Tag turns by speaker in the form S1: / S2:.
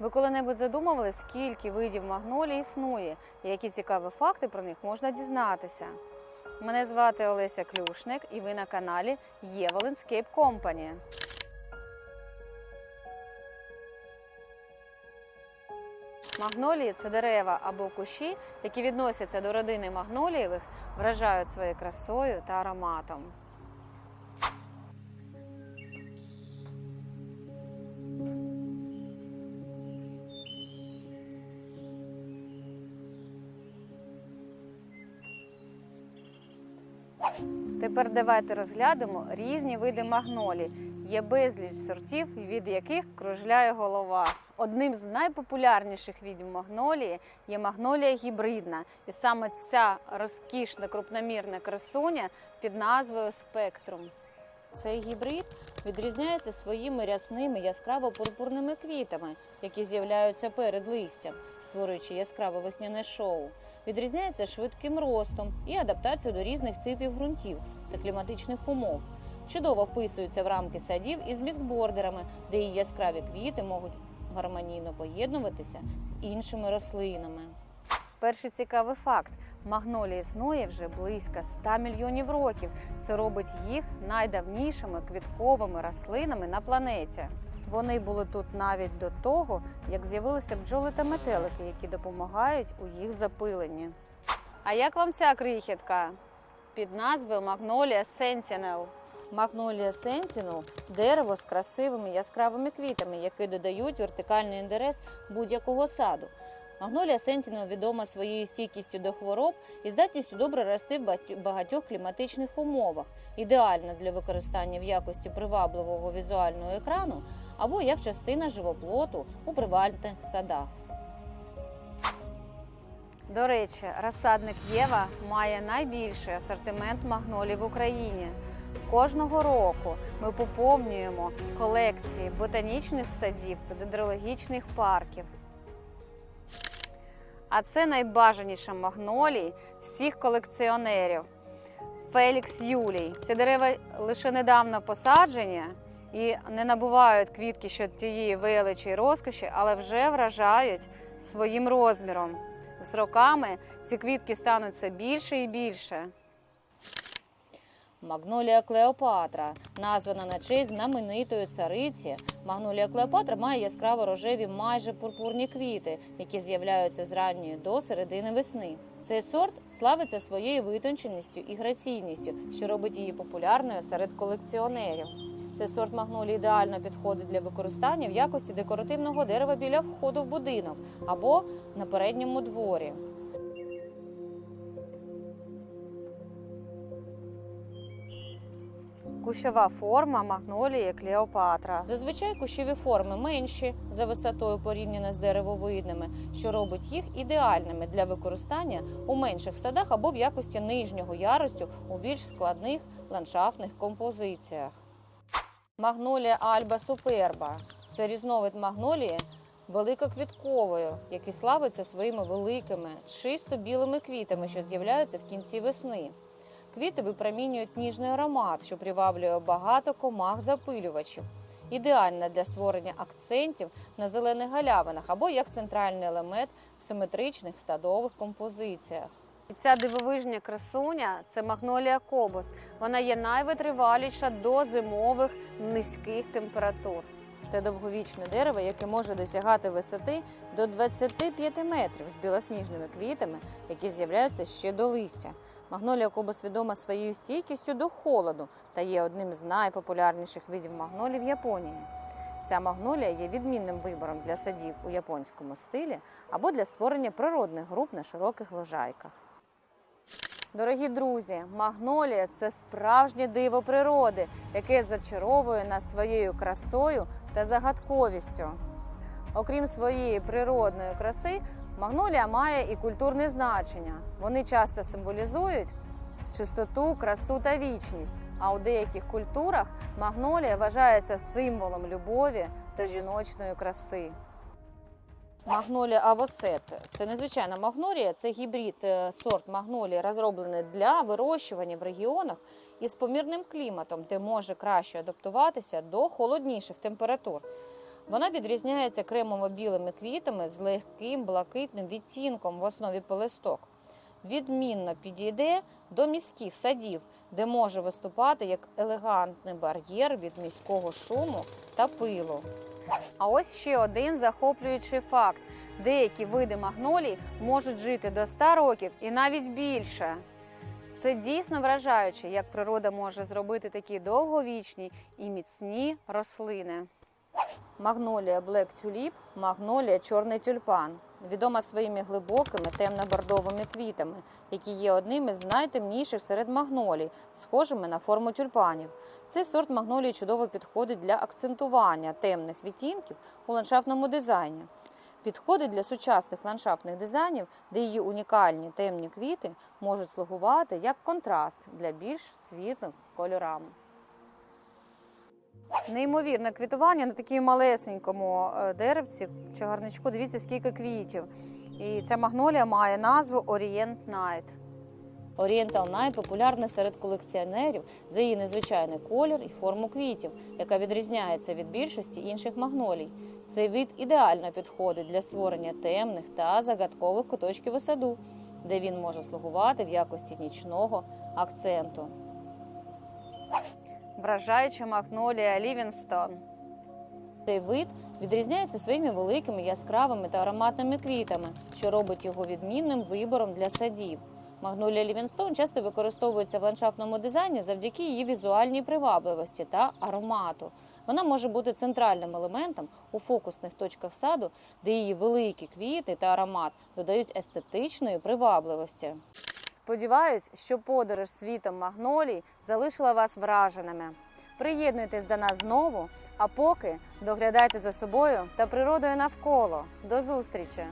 S1: Ви коли-небудь задумували, скільки видів магнолій існує і які цікаві факти про них можна дізнатися? Мене звати Олеся Клюшник і ви на каналі Є Landscape Company. Магнолії це дерева або кущі, які відносяться до родини магнолієвих, вражають своєю красою та ароматом. Тепер давайте розглянемо різні види магнолій. Є безліч сортів, від яких кружляє голова. Одним з найпопулярніших видів магнолії є магнолія гібридна. І саме ця розкішна крупномірна красуня під назвою спектрум. Цей гібрид відрізняється своїми рясними яскраво-пурпурними квітами, які з'являються перед листям, створюючи яскраве весняне шоу. Відрізняється швидким ростом і адаптацією до різних типів ґрунтів та кліматичних умов. Чудово вписується в рамки садів із міксбордерами, де її яскраві квіти можуть гармонійно поєднуватися з іншими рослинами. Перший цікавий факт: магнолія існує вже близько 100 мільйонів років. Це робить їх найдавнішими квітковими рослинами на планеті. Вони були тут навіть до того, як з'явилися бджоли та метелики, які допомагають у їх запиленні. А як вам ця крихітка? Під назвою Магнолія Sentinel. Магнолія Sentinel – дерево з красивими яскравими квітами, які додають вертикальний інтерес будь-якого саду. Магнолія Sentinel відома своєю стійкістю до хвороб і здатністю добре рости в багатьох- кліматичних умовах, ідеальна для використання в якості привабливого візуального екрану або як частина живоплоту у приватних садах. До речі, розсадник Єва має найбільший асортимент магнолій в Україні. Кожного року ми поповнюємо колекції ботанічних садів та дендрологічних парків. А це найбажаніша магнолій всіх колекціонерів. Фелікс Юлій. Ці дерева лише недавно посаджені і не набувають квітки ще тієї величі і розкоші, але вже вражають своїм розміром. З роками ці квітки стануть все більше і більше. Магнолія Клеопатра, названа на честь знаменитої цариці. Магнолія Клеопатра має яскраво рожеві, майже пурпурні квіти, які з'являються з ранньої до середини весни. Цей сорт славиться своєю витонченістю і граційністю, що робить її популярною серед колекціонерів. Цей сорт магнолії ідеально підходить для використання в якості декоративного дерева біля входу в будинок або на передньому дворі. Кущова форма магнолії Клеопатра. Зазвичай кущові форми менші за висотою порівняно з деревовидними, що робить їх ідеальними для використання у менших садах або в якості нижнього яростю у більш складних ландшафтних композиціях. Магнолія Альба Суперба це різновид магнолії великоквітковою, який славиться своїми великими, чисто білими квітами, що з'являються в кінці весни. Квіти випромінюють ніжний аромат, що приваблює багато комах запилювачів. Ідеальна для створення акцентів на зелених галявинах або як центральний елемент в симетричних садових композиціях. Ця дивовижня красуня це магнолія кобос. Вона є найвитриваліша до зимових низьких температур. Це довговічне дерево, яке може досягати висоти до 25 метрів з білосніжними квітами, які з'являються ще до листя. Магнолія кобос відома своєю стійкістю до холоду та є одним з найпопулярніших видів магнолій в Японії. Ця магнолія є відмінним вибором для садів у японському стилі або для створення природних груп на широких лежайках. Дорогі друзі, магнолія це справжнє диво природи, яке зачаровує нас своєю красою та загадковістю. Окрім своєї природної краси, магнолія має і культурне значення. Вони часто символізують чистоту, красу та вічність. А у деяких культурах магнолія вважається символом любові та жіночної краси. Магнолія авосет це незвичайна магнолія, це гібрид е, сорт магнолії, розроблений для вирощування в регіонах із помірним кліматом, де може краще адаптуватися до холодніших температур. Вона відрізняється кремово-білими квітами з легким блакитним відтінком в основі пелесток. Відмінно підійде до міських садів, де може виступати як елегантний бар'єр від міського шуму та пилу. А ось ще один захоплюючий факт: деякі види магнолій можуть жити до 100 років і навіть більше. Це дійсно вражаюче, як природа може зробити такі довговічні і міцні рослини. Магнолія Black Tulip – магнолія чорний тюльпан, відома своїми глибокими темно-бордовими квітами, які є одним із найтемніших серед магнолій, схожими на форму тюльпанів. Цей сорт магнолії чудово підходить для акцентування темних відтінків у ландшафтному дизайні. Підходить для сучасних ландшафтних дизайнів, де її унікальні темні квіти можуть слугувати як контраст для більш світлих кольорам. Неймовірне квітування на такій малесенькому е, деревці чагарничку. Дивіться, скільки квітів. І ця магнолія має назву Orient Night. Oriental Night популярна серед колекціонерів за її незвичайний колір і форму квітів, яка відрізняється від більшості інших магнолій. Цей вид ідеально підходить для створення темних та загадкових куточків у саду, де він може слугувати в якості нічного акценту. Вражаюча магнолія Лівінстон. Цей вид відрізняється своїми великими яскравими та ароматними квітами, що робить його відмінним вибором для садів. Магнолія Лівінстон часто використовується в ландшафтному дизайні завдяки її візуальній привабливості та аромату. Вона може бути центральним елементом у фокусних точках саду, де її великі квіти та аромат додають естетичної привабливості. Сподіваюсь, що подорож світом магнолій залишила вас враженими. Приєднуйтесь до нас знову, а поки доглядайте за собою та природою навколо. До зустрічі!